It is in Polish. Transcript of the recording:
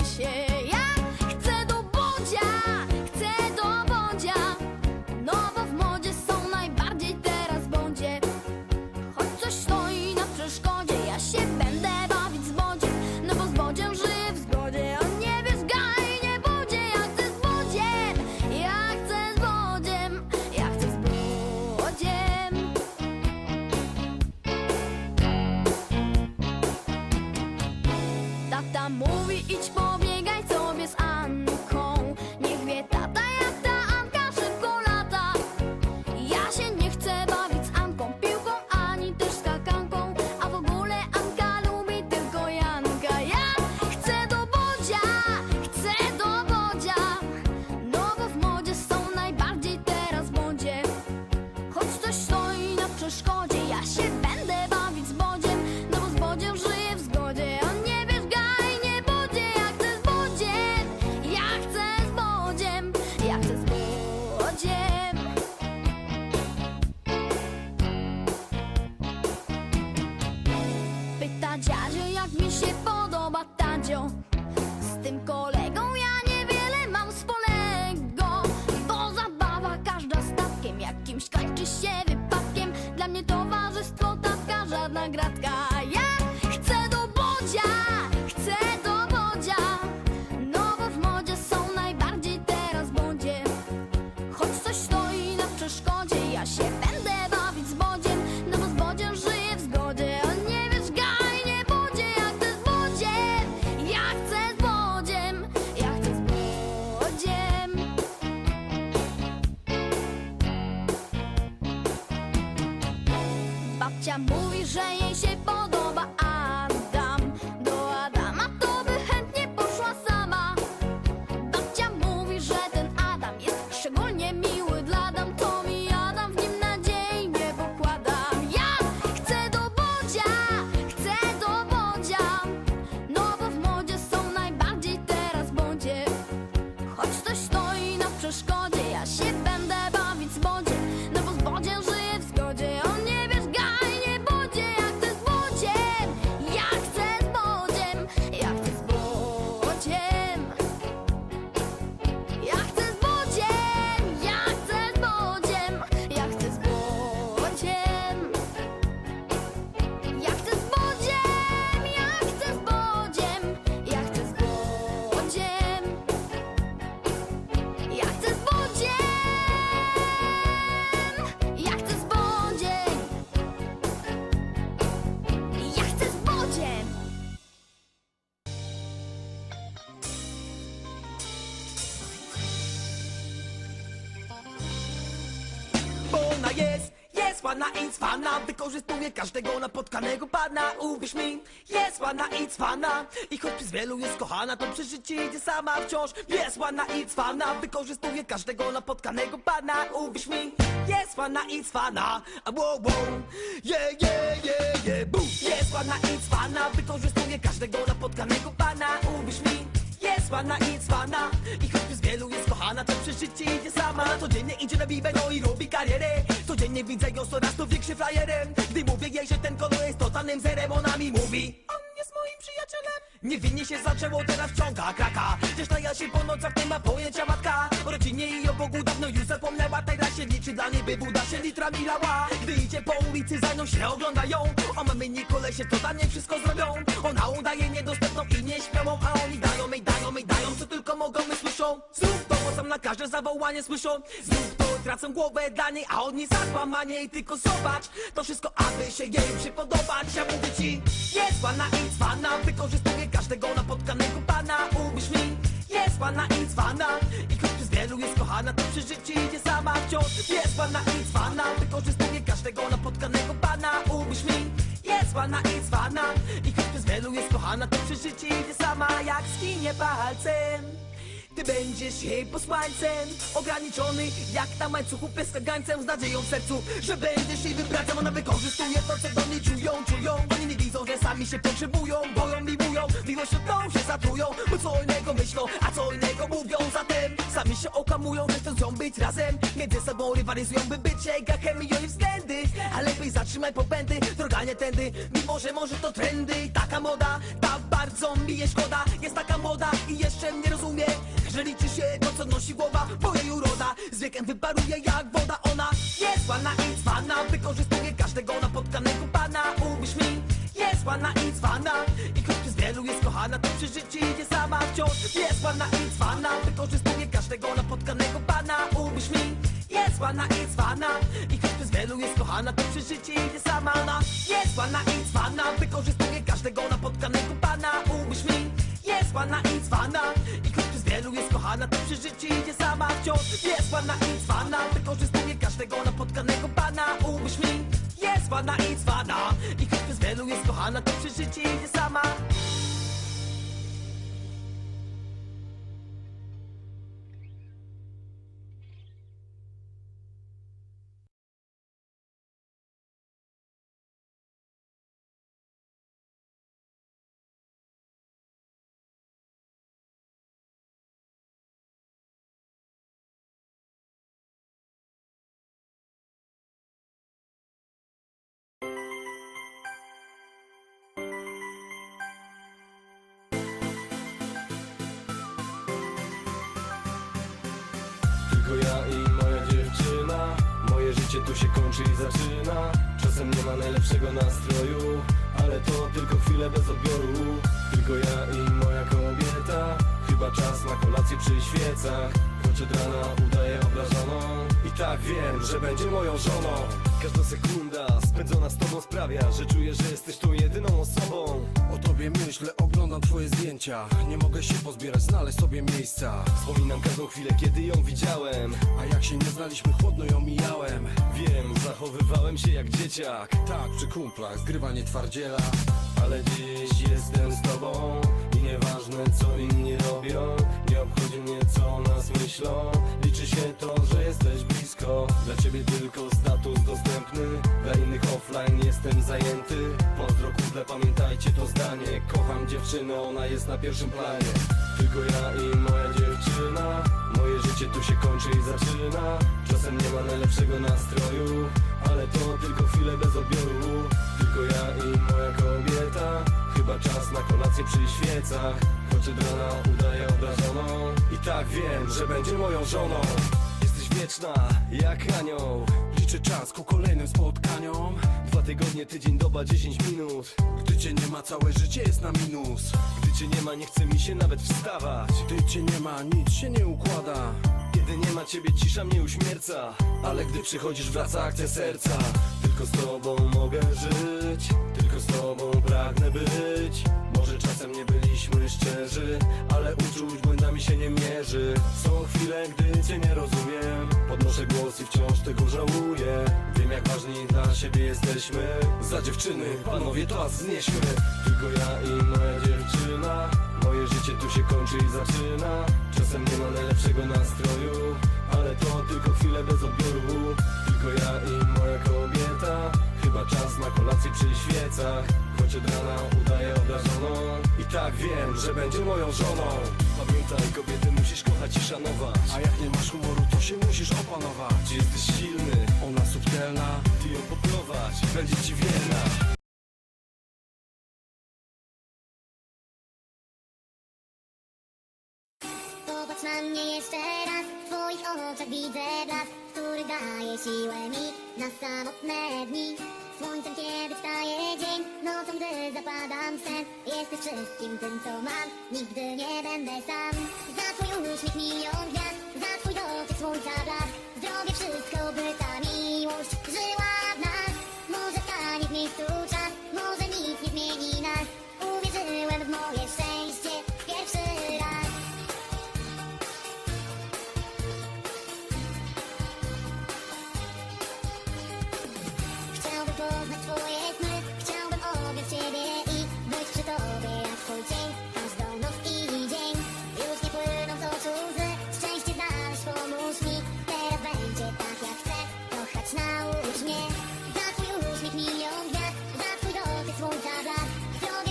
Yeah. Z tym Babcia mówi, że jej się podoba i cwana Wykorzystuje każdego napotkanego pana. Uwierz mi, jest ładna i cwana I choć przez wielu jest kochana To przy idzie sama wciąż. Jest ładna i cwana Wykorzystuje każdego napotkanego pana. Uwierz mi, jest ładna i cwana A wow, wow. Yeah, yeah, yeah, yeah, boom. Jest ładna i cwana Wykorzystuje każdego napotkanego pana. Uwierz mi jest ładna i cwana I choć przez wielu jest kochana. To przy życiu idzie sama. Codziennie idzie na bibę, no i robi karierę. Codziennie widzę ją coraz to większym frajerem. Gdy mówię jej, że ten kolor jest totalnym zerem Ona mi mówi On jest moim przyjacielem. Niewinnie się zaczęło, teraz wciąga kraka. Na ja się po nocach nie ma pojęcia matka. O rodzinie i o Bogu dawno już zapomniała. Teraz się liczy dla niej, by Buda się litrami lała Gdy idzie po ulicy, za nią się oglądają. O mamy Nikole się totalnie wszystko zrobią. Ona udaje niedostępną i nieśmiałą A oni dają to, bo sam na każde zawołanie słyszą. Znów to, tracą głowę dla niej A oni zakłamanie. I tylko zobacz To wszystko, aby się jej przypodobać. Ja mówię ci, jest ładna i cwana. Wykorzystuje każdego napotkanego pana. Uwierz mi, jest ładna i cwana. I choć przez wielu jest kochana To przy życiu idzie sama wciąż. Jest ładna i cwana. Wykorzystuje każdego napotkanego pana. Uwierz mi, jest ładna i cwana. I choć przez wielu jest kochana To przy życiu idzie sama. Jak skinie palcem ty będziesz jej posłańcem Ograniczony jak na łańcuchu pies kagańcem Z nadzieją w sercu, że będziesz jej wybracem Ona wykorzystuje to, co do niej czują, czują. Oni nie widzą, że sami się potrzebują Boją, miłują, miłością tą się zatrują Bo co innego myślą, a co innego mówią. Zatem sami się okamują, że chcą być razem. Między sobą rywalizują, by być jego chemią i względy. A lepiej zatrzymaj popędy, droga nie tędy. Mimo, że może to trendy taka moda Tak bardzo mi je szkoda, jest taka moda i jeszcze nie rozumie że liczy się to co nosi głowa, bo jej uroda. Z wiekiem wyparuje jak woda Ona jest ładna i cwana. Wykorzystuje każdego napotkanego pana. Uwierz mi, jest ładna i cwana. I choć przez wielu jest kochana To przy życiu idzie sama wciąż. Jest ładna i cwana. Wykorzystuje każdego napotkanego pana. Uwierz mi, jest ładna i cwana. I choć przez wielu jest kochana To przy życiu idzie sama. Ona jest ładna i cwana. Wykorzystuje każdego napotkanego pana. Uwierz mi, ładna i cwana. I choć wielu jest kochana, to przy życiu idzie sama wciąż. Jest ładna i cwana, wykorzystuje każdego napotkanego pana. Uwierz mi, jest ładna i cwana I choć przez wielu jest kochana, to przy życiu idzie sama Tylko ja i moja dziewczyna. Moje życie tu się kończy i zaczyna. Czasem nie ma najlepszego nastroju Ale to tylko chwilę bez odbioru. Tylko ja i moja kobieta. Chyba czas na kolację przy świecach. Choć od rana udaję obrażoną. I tak wiem, że będzie moją żoną Każda sekunda spędzona z tobą sprawia Że czuję, że jesteś tą jedyną osobą. O tobie myślę, oglądam twoje zdjęcia. Nie mogę się pozbierać, znaleźć sobie miejsca. Wspominam każdą chwilę, kiedy ją widziałem. A jak się nie znaliśmy, chłodno ją mijałem. Wiem, zachowywałem się jak dzieciak. Tak, przy kumplach, zgrywanie twardziela. Ale dziś jestem z tobą I nieważne co inni robią Nie obchodzi mnie co o nas myślą. Liczy się to, że jesteś blisko Dla ciebie tylko status dostępny. Dla innych offline jestem zajęty. Pozdro kumple, pamiętajcie to zdanie. Kocham dziewczynę, ona jest na pierwszym planie. Tylko ja i moja dziewczyna. Moje życie tu się kończy i zaczyna. Czasem nie ma najlepszego nastroju Ale to tylko chwilę bez odbioru. Tylko ja i moja kobieta. Chyba czas na kolację przy świecach. Choć od rana udaję obrażoną. I tak wiem, że będzie moją żoną Jak anioł. Liczę czas ku kolejnym spotkaniom. Dwa tygodnie, tydzień, doba, 10 minut. Gdy cię nie ma, całe życie jest na minus. Gdy cię nie ma, nie chce mi się nawet wstawać. Gdy cię nie ma, nic się nie układa. Kiedy nie ma ciebie, cisza mnie uśmierca. Ale gdy przychodzisz, wraca akcja serca. Tylko z tobą mogę żyć. Tylko z tobą pragnę być. Może czasem nie byliśmy szczerzy Ale uczuć błędami się nie mierzy. Są chwile, gdy cię nie rozumiem. Podnoszę głos i wciąż tego żałuję. Wiem jak ważni dla siebie jesteśmy. Za dziewczyny, panowie toast znieśmy. Tylko ja i moja dziewczyna. Moje życie tu się kończy i zaczyna. Czasem nie ma najlepszego nastroju Ale to tylko chwilę bez odbioru. Tylko ja i moja kobieta. Chyba czas na kolację przy świecach. Choć od rana udaję obrażoną tak wiem, że będzie moją żoną. Pamiętaj kobiety musisz kochać i szanować. A jak nie masz humoru, to się musisz opanować. Jesteś silny, Ona subtelna ty ją poprowadź Będzie ci wierna. Popatrz na mnie jeszcze raz. W twoich oczach widzę blask Który daje siłę mi Na samotne dni Słońcem kiedy wstaje dzień Nocą gdy zapadam sen. Jesteś wszystkim tym co mam Nigdy nie będę sam. Za twój uśmiech milion gwiazd Za twój dotyk słońca blask